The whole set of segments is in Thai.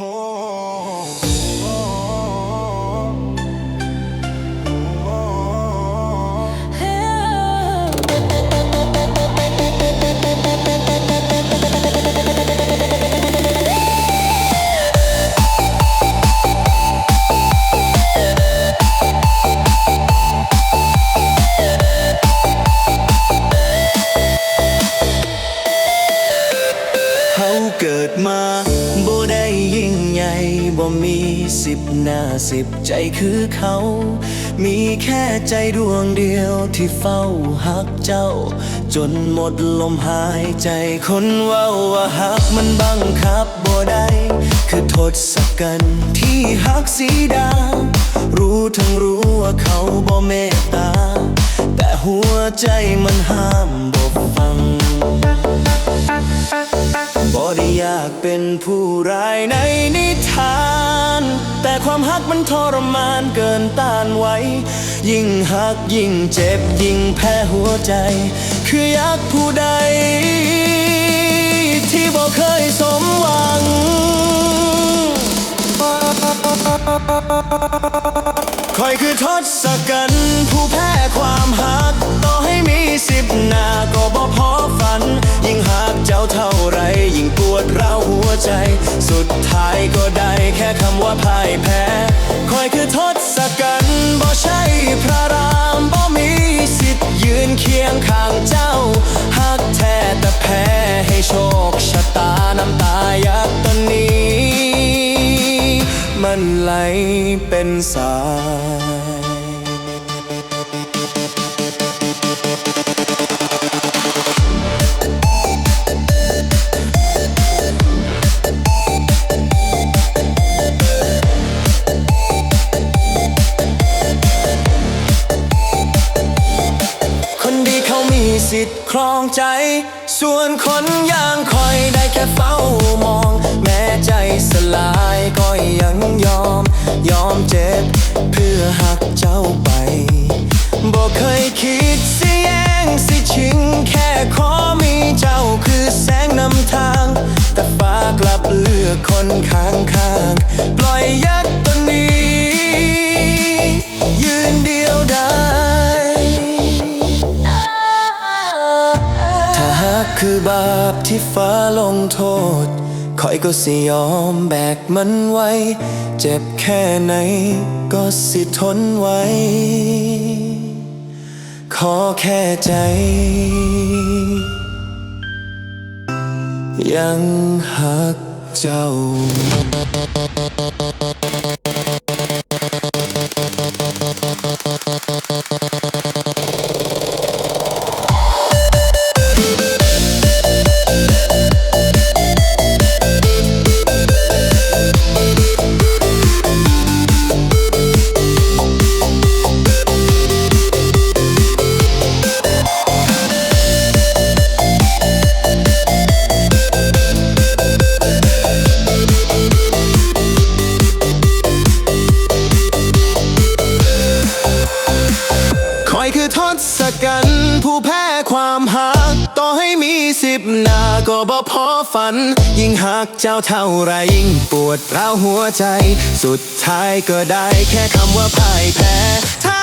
เบใจคือเขา มีแค่ใจดวงเดียวที่เฝ้าหักเจ้า จนหมดลมหายใจคนเว่าว่าหักมันบังคับบ่ได้คือทศกัณฐ์ที่หักสีดา รู้ทั้งรู้ว่าเขาบ่เมตตา แต่หัวใจมันห้ามบ่ฟัง บ่ได้อยากเป็นผู้ร้ายในนิทาน แต่ความฮักมันทรมานเกินต้านไหวยิ่งฮักยิ่งเจ็บยิ่งแพ้หัวใจ คืออยากผู้ใด ที่บ่เคยสมหวัง คอยคือทศกัณฐ์ผู้แพ้ความหัก ต่อให้มีสิบหน้าก็บ่พอฝัน ยิ่งหักเจ้าเท่าไร ยิ่งปวดร้าวหัวใจ สุดท้ายก็ได้แค่คำว่าพ่ายแพ้คอยคือทศกัณฐ์บ่ใช่พระรามบ่มีสิทธิ์ยืนเคียงข้างเจ้าหักแท้แต่แพ้ให้โชคชะตาน้ำตายักตอนนี้ มันไหลเป็นสา โทษคอยก็สิยอมแบกมันไว้ เจ็บแค่ไหนก็สิทนไว้ ขอแค่ใจ ยังหักเจ้า ฝัน ยิ่งหักเจ้าเท่าไรยิ่งปวดร้าวหัวใจ สุดท้ายก็ได้แค่คำว่าพ่ายแพ้ ถ้า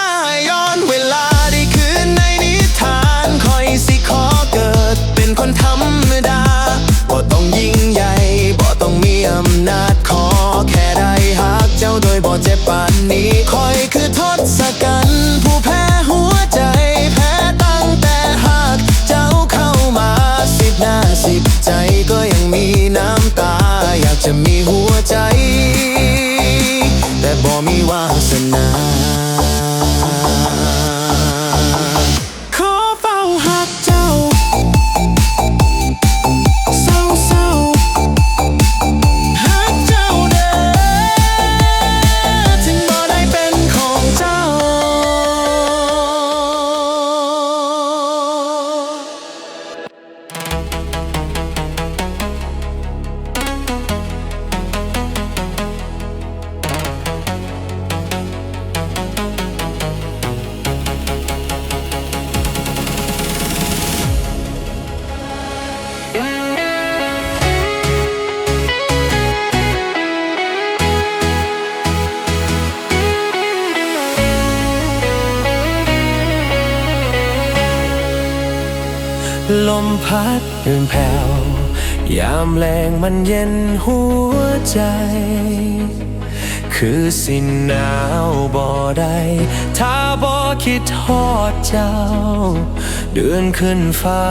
ย้อนเวลาได้คืนในนิทานคอยสิขอเกิด เป็นคนธรรมดาบ่ต้องยิ่งใหญ่บ่ต้องมีอำนาจขอแค่ได้หักเจ้าโดยบ่เจ็บปานนี้คอยคือทศ มพัดเดินแผ่วยามแรงมันเย็นหัวใจ คือสิหนาวบ่ได้ถ้าบ่คิดทอดเจ้า เดินขึ้นฟ้า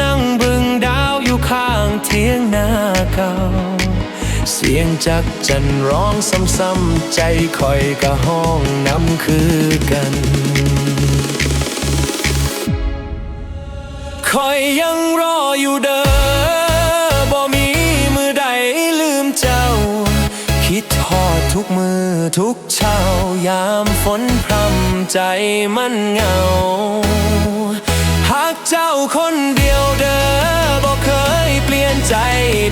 นั่งบึงดาวอยู่ข้างเทียงนาเก่า เสียงจักจันร้องซ้ำๆใจคอยกะห้องน้ำคือกัน คอยยังรออยู่เด้อบ่มีมือใดลืมเจ้า คิดทอดทุกมือทุกเช้ายามฝนพรำใจมันเหงา หากเจ้าคนเดียวเด้อบ่เคยเปลี่ยนใจ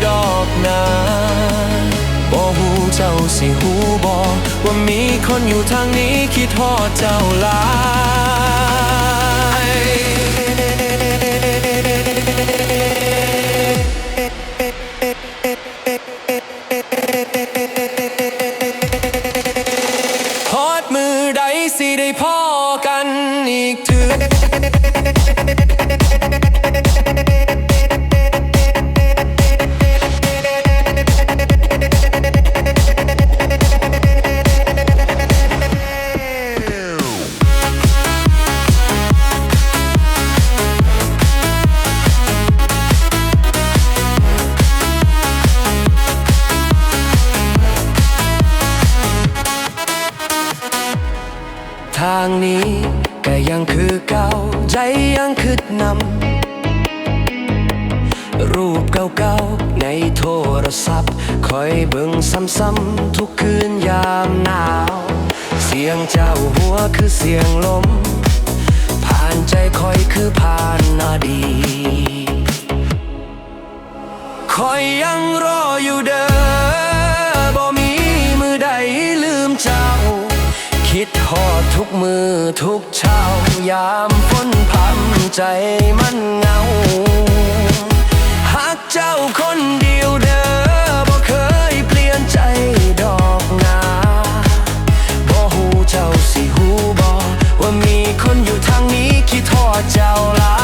ดอกนาบ่หูเจ้าสิหูบ่ว่ามีคนอยู่ทางนี้คิดทอดเจ้าลา มือทุกเช้ายามฝนพรำใจมันเหงาหากเจ้าคนเดียวเด้อบ่เคยเปลี่ยนใจดอกนาบ่หูเจ้าสิหูบ่ว่ามีคนอยู่ทางนี้คิดทอดเจ้าลา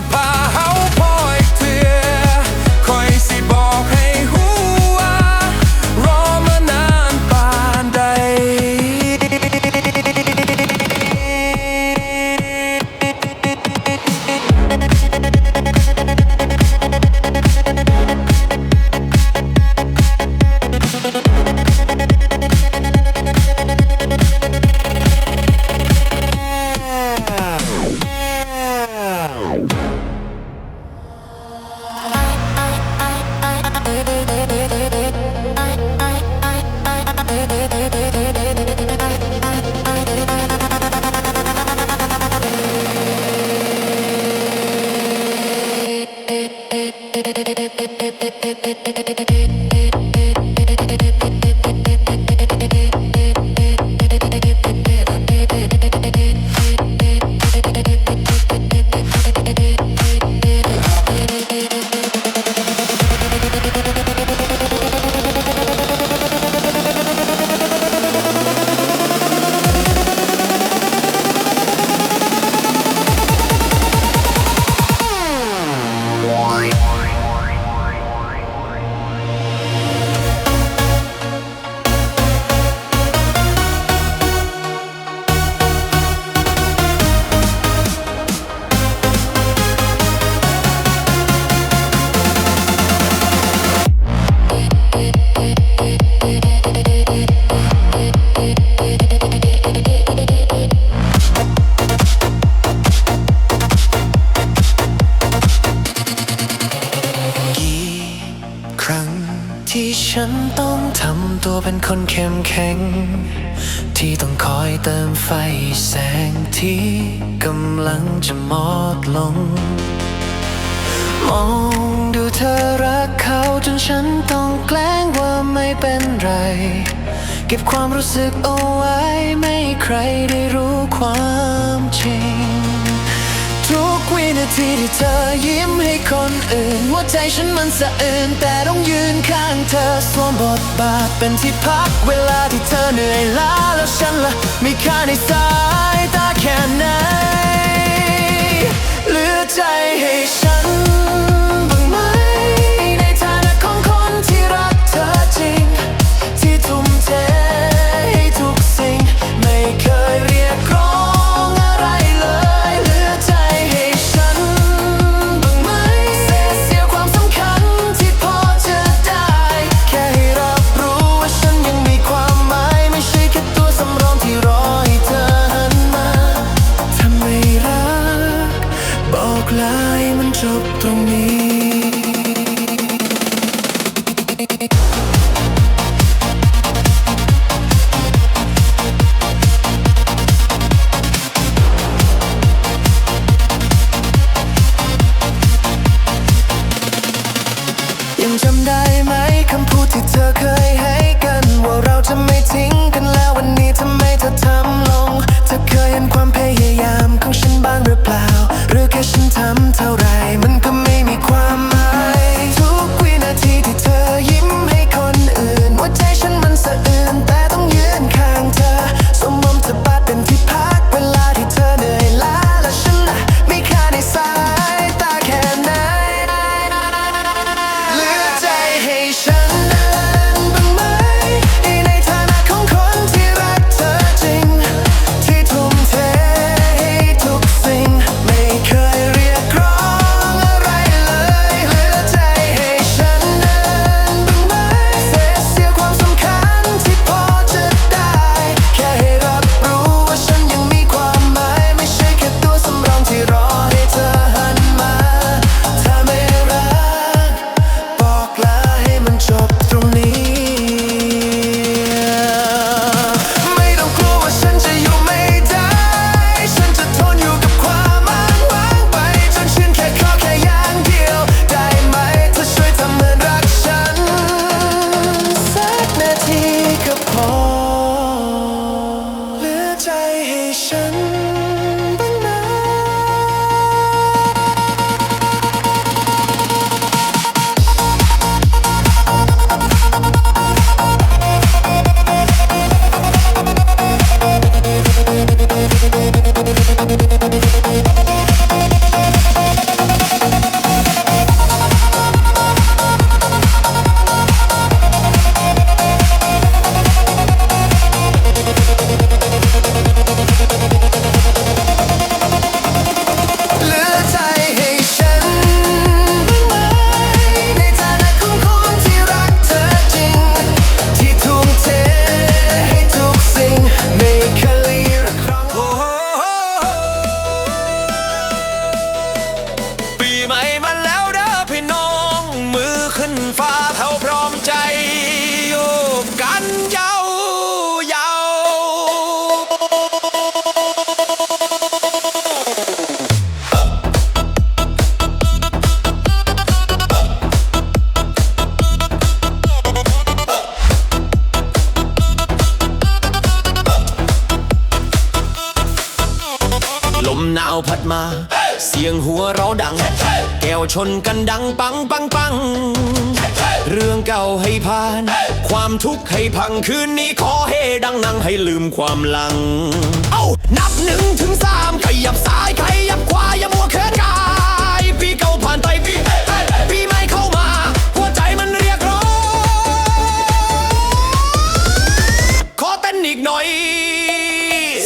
ยถ้ Thank you. มแข็ง ที่ต้องคอยเติมไฟแสงที่กำลังจะมอดลง มองดูเธอรักเขาจนฉันต้องแกล้งว่าไม่เป็นไร เก็บความรู้สึกเอาไว้ไม่ใครได้รู้ความจริง ทุกวินาทีที่เธอยิ้มให้คนอื่นหัวใจฉันมันสะอื้นแต่ต้องยืนข้างเธอ อสวมบทบาทเป็นที่พักเวลาที่เธอเหนื่อยล้าแล้วฉันละ่ะมีค่าในสายตาแค่ไหนเหลือใจให้ฉัน ชนกันดังปังปังปัง เรื่องเก่าให้ผ่าน ความทุกข์ให้พังคืนนี้ขอเฮดังนังให้ลืมความหลัง เอ้า นับหนึ่งถึงสามขยับซ้ายขยับขวาอย่ามัวเคลื่อนกายปีเก่าผ่านไปปีปีใหม่เข้ามา หัวใจมันเรียกร้อง ขอเต้นอีกหน่อย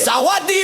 สวัสดี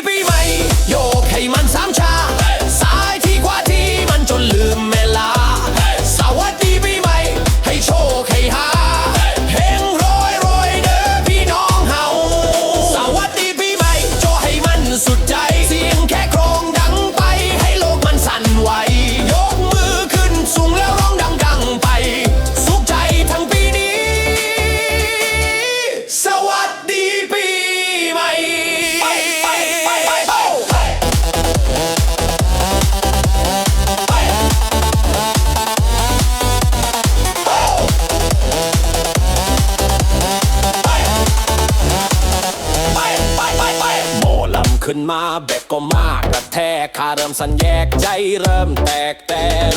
กข้าเริ่มสัญแยกใจเริ่มแตกแตน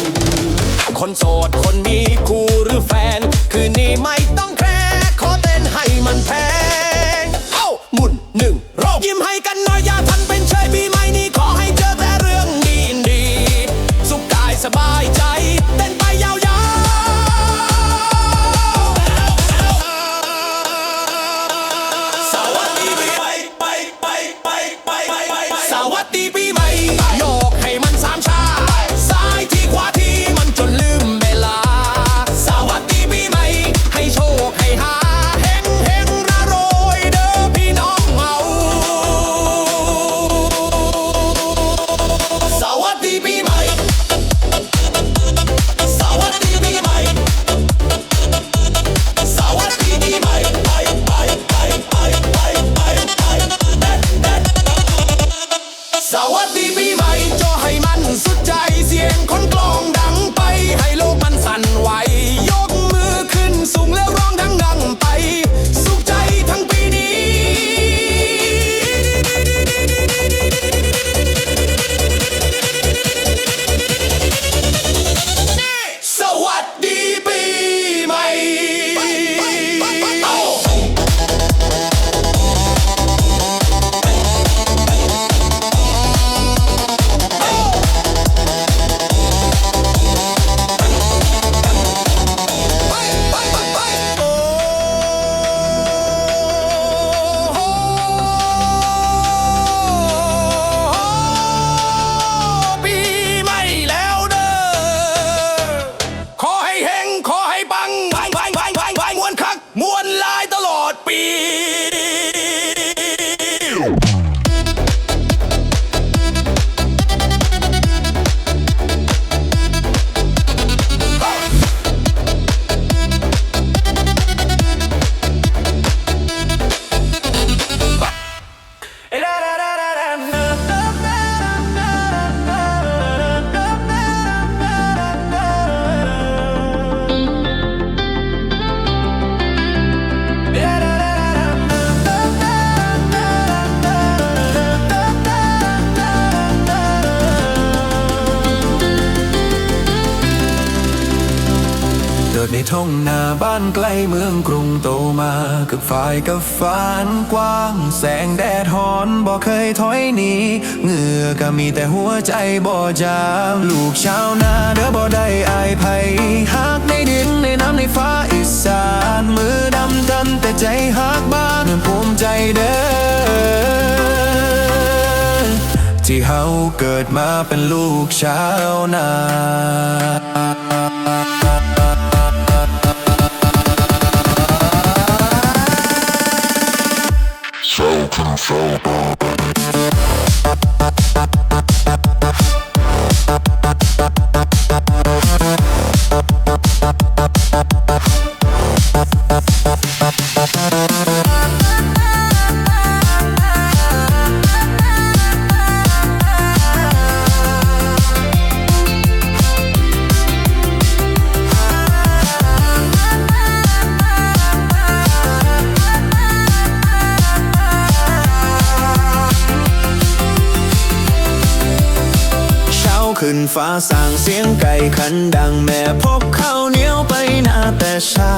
คนโสดคนมีคู่หรือแฟน คืนนี้ไม่ต้องแคร์ขอเต้นให้มันแพ ในท้องนาบ้านใกล้เมืองกรุงโตมากับฝ่ายกับฟ้านกว้าง แสงแดดฮอนบ่เคยถอยหนีเหงื่อก็มีแต่หัวใจบ่จางลูกชาวนาเด้อบ่ได้อายภัยหักในดินในน้ำในฟ้าอีสานมือดำดำแต่ใจหักบ้านภูมิใจเด้อที่เฮาเกิดมาเป็นลูกชาวนา ขันดังแม่พกข้าวเหนียวไปนาแต่เช้า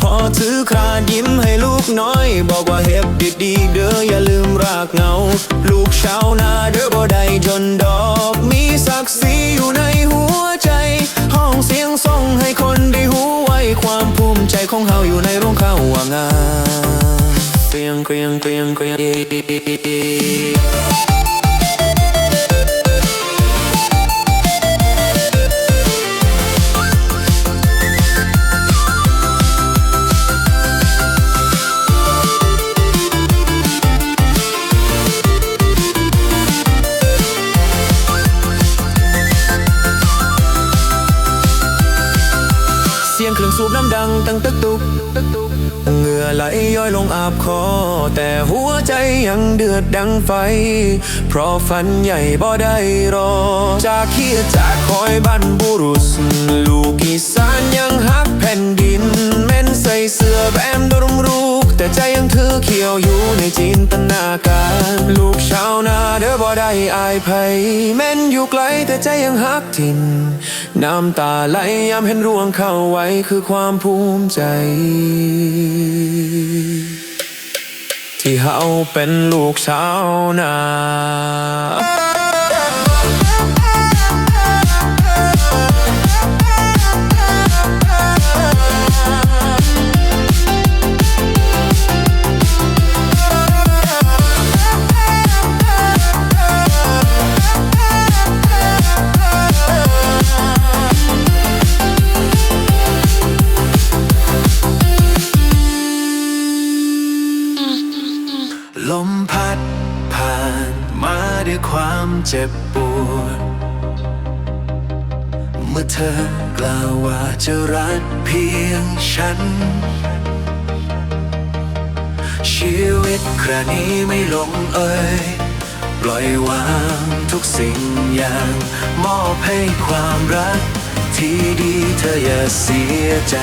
พอถือคราดยิ้มให้ลูกน้อย บอกว่าเฮ็บดีดีเด้ออย่าลืมรากเงา ลูกชาวนาเด้อบ่ได้จนดอก มีศักดิ์ศรีอยู่ในหัวใจ ห้องเสียงส่งให้คนได้หูไว้ความภูมิใจของเฮาอยู่ในโรงข้าวว่างาเกรียงเกรียงเกรียงเกรียง แต่หัวใจยังเดือดดังไฟ เพราะฝันใหญ่บ่ได้รอ จากเคียจากคอยบรรบุรุษ ลูกอีสานยังฮักแผ่นดิน แม่นใส่เสื้อแบมดรุมรูก แต่ใจยังถือเขียวอยู่ในจินตนาการ ลูกชาวนาเด้อบ่ได้อายภัยแม้นอยู่ไกลแต่ใจยังหักทินน้ำตาไหลยามเห็นร่วงเข้าไว้คือความภูมิใจ ที่เฮาเป็นลูกชาวนา ดผ่านมาด้วยความเจ็บปวด เมื่อเธอกล่าวว่าจะรักเพียงฉัน ชีวิตครานี้ไม่ลงเอ่ยปล่อยวางทุกสิ่งอย่าง มอบให้ความรักที่ดีเธออย่าเสียใจ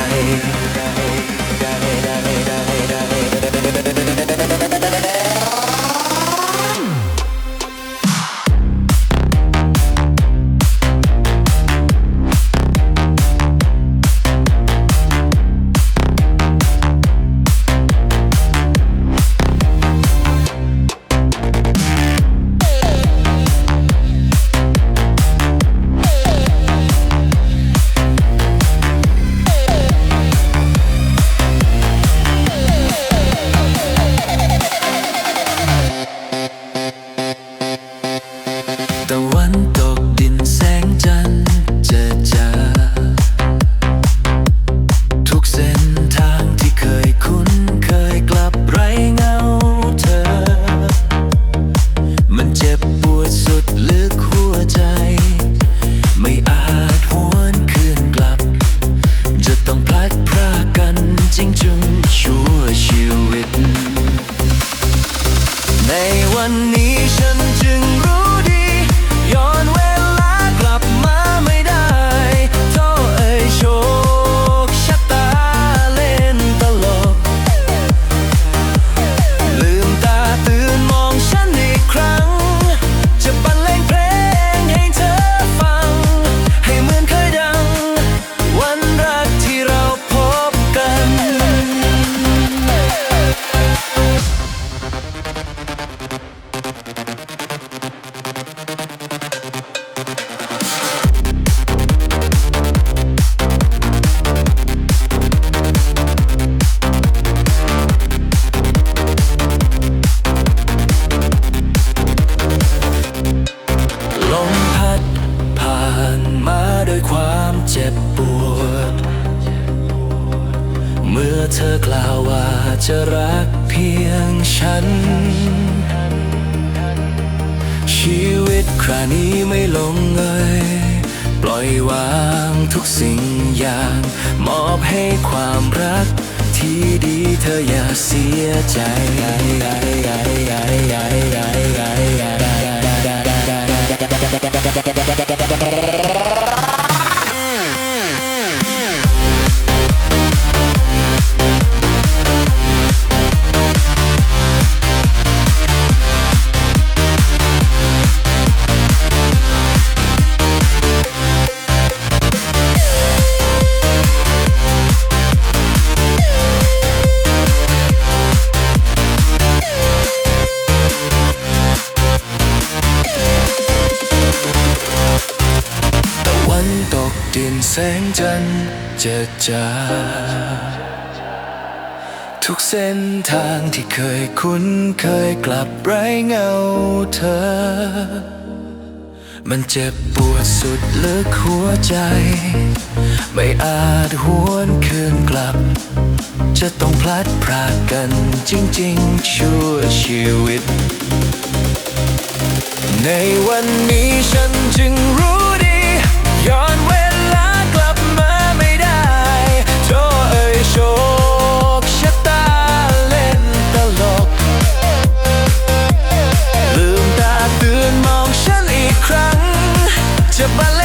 จะรักเพียงฉัน ชีวิตครานี้ไม่ลงเอยปล่อยวางทุกสิ่งอย่าง มอบให้ความรักที่ดีเธออย่าเสียใจ แสงจันทร์จิดจ้าทุกเส้นทางที่เคยคุ้นเคยกลับไร้เงาเธอ มันเจ็บปวดสุดลึกหัวใจ ไม่อาจหวนคืนกลับ จะต้องพลัดพรากกันจริงๆ ชั่วชีวิต ในวันนี้ฉันจึงรู้ดี ย้อนเว 这罢了。